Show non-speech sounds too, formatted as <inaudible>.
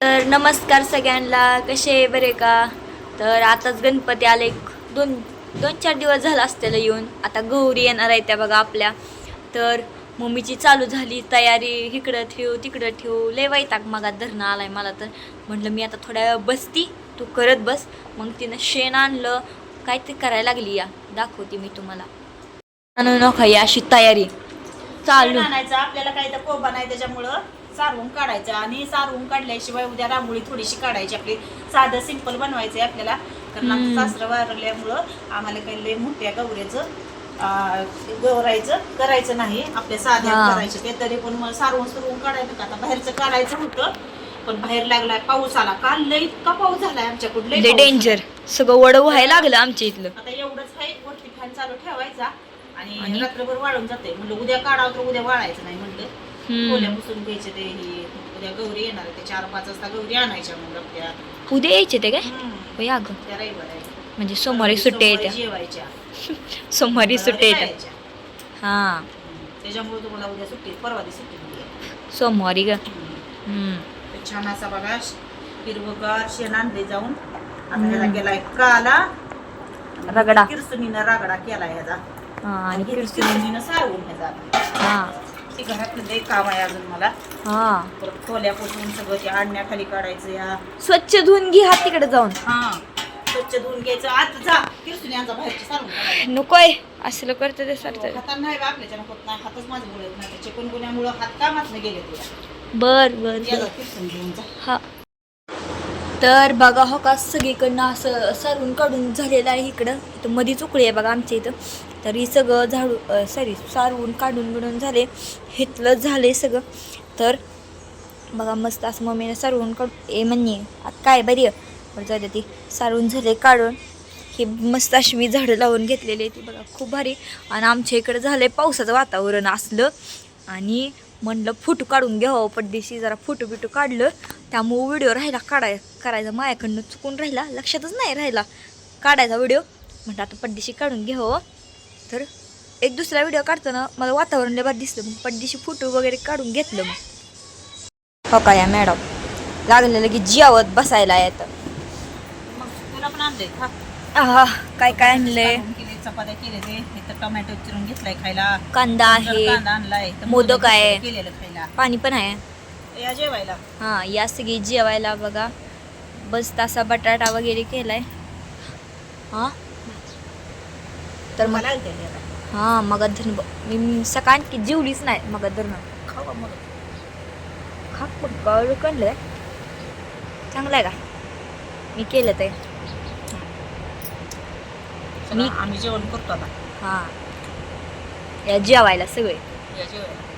तर नमस्कार सगळ्यांना कसे बरे का? तर आताच गणपती आले दोन दोन चार दिवस झाला असतेला येऊन. आता गौरी येणार आहे त्या बघा आपल्या. तर मम्मीची चालू झाली तयारी इकडं ठेव तिकडं ठेव. लय वैताग मागात धरणं आलाय मला तर. म्हटलं मी आता थोड्या वेळ बसती तू करत बस. मग तिनं शेण आणलं काय ते करायला लागली या. दाखवते मी तुम्हाला. आणू नका ही अशी तयारी. चालू. आणायचं आपल्याला काही तर कोबा नाही त्याच्यामुळं. सारवून काढायचं आणि सारवून काढल्याशिवाय उद्या रांगोळी थोडीशी काढायची. आपली साधं सिंपल बनवायचंय आपल्याला. कारण. आमचं सासरं वारल्यामुळं आम्हाला काही लय मोठ्या गौऱ्याचं अं, गौरायचं करायचं नाही. आपल्या साध्या. करायचे ते तरी पण मग सारवून सुरवून काढायचं का? आता बाहेरचं काढायचं होतं पण बाहेर लागलाय पाऊस आला. काल लय इतका पाऊस झालाय आमच्याकडे डेंजर सगळं वड व्हायला लागलं आमच्या इथलं. आता एवढंच आहे वरती फॅन चालू ठेवायचा आणि? रात्रभर वाळून जाते म्हणलं उद्या काढावं तर उद्या वाळायचं नाही म्हणलं. खोल्या पुसून घ्यायचे ते हे उद्या गौरी येणार ते चार पाच वाजता गौरी आणायच्या मग आपल्या उद्या यायचे ते काय. होय अगं त्या रविवार. म्हणजे सोमवारी सुट्ट्या सोमवारी येत्या जेवायच्या <laughs> सोमवारी सुट्ट्या मंगळवारी येत्या खायच्या. हा. त्याच्यामुळे तुम्हाला उद्या सुट्टी परवा दिवशी सुट्टी मिळेल. सोमवारी ग हम्म. हम्म. तर छान असा बघा हिरवगार शेण आणले जाऊन आता हम्म. ह्याला केलाय काला रगडा. किरसुनीनं रगडा केलाय ह्याचा हा आणि आणि किरसुनीनं सारवून ह्याचा हा ते घरातलं लय काम आहे अजून मला. हा. परत खोल्या पुसून सगळं ते आणण्याखाली काढायचं या. स्वच्छ धुवून घे हात तिकडे जाऊन. हा. स्वच्छ धुवून घ्यायचं. आत जा. किरसून यांचा बाहेरची सारून काढायला. नकोय. असलं करते ते सरतं हातानं नाही बा आपल्याच्यानं होत नाही. हातच माझं मुळे नाही. चिकनगुन्यामुळं हात कामात गेले तुला. बर बर या बर. जा किरसून घेऊन जा. हा. तर बघा हो का सगळीकडनं असं सारून काढून झालेलं आहे इकडं. इथं मध्ये चुकळी आहे बघा आमच्या इथं. तर ही सगळं झाडू सॉरी सारवून काढून बिडून झाले. हेतलं झाले सगळं. तर बघा मस्त असं मम्मीने सारवून काढून ए म्हणणे आता काय बरी आहे? जाऊ ती. सारवून झाले काढून. हे मस्त अशी मी झाडं लावून घेतलेली आहे ती बघा खूप भारी. आणि आमच्या इकडं झालं आहे पावसाचं वातावरण असलं. आणि म्हणलं फोटो काढून घ्यावं पडदेशी जरा फोटो बिटो काढलं. त्यामुळं व्हिडिओ राहिला काढाय करायचा. माझ्याकडनं चुकून राहिला लक्षातच नाही राहिला. काढायचा व्हिडिओ. म्हटलं आता पडदेशी काढून घ्यावं. तर एक दुसरा व्हिडिओ काढताना मला वातावरण लय भारी दिसलं मग पडदेशी फोटो वगैरे काढून घेतलं मग. हो का या मॅडम लागलेलं की जियावत बसायला येतं. मग तुला पण आणलंय खा आहा काय काय आणलंय? काढून केले चपात्या केले ते. इथं टोमॅटो चिरून घेतलाय खायला. कांदा आहे जरा कांदा आणलाय. तर मोदक आहे. केलेलं खायला. पाणी पण आहे. या जेवायला. हां या सगळी जेवायला बघा. बस तसा बटाटा वगैरे केलाय. हां? तर मग मला. हां मग धरण मी सकाळ की जेवलीच नाही मग धरणं खाऊ मग खा कळलं कळलं चांगलं आहे का? मी केलं ते. मी- आम्ही जेवण करतो आता. हां. या जेवायला सगळे. या जेवायला.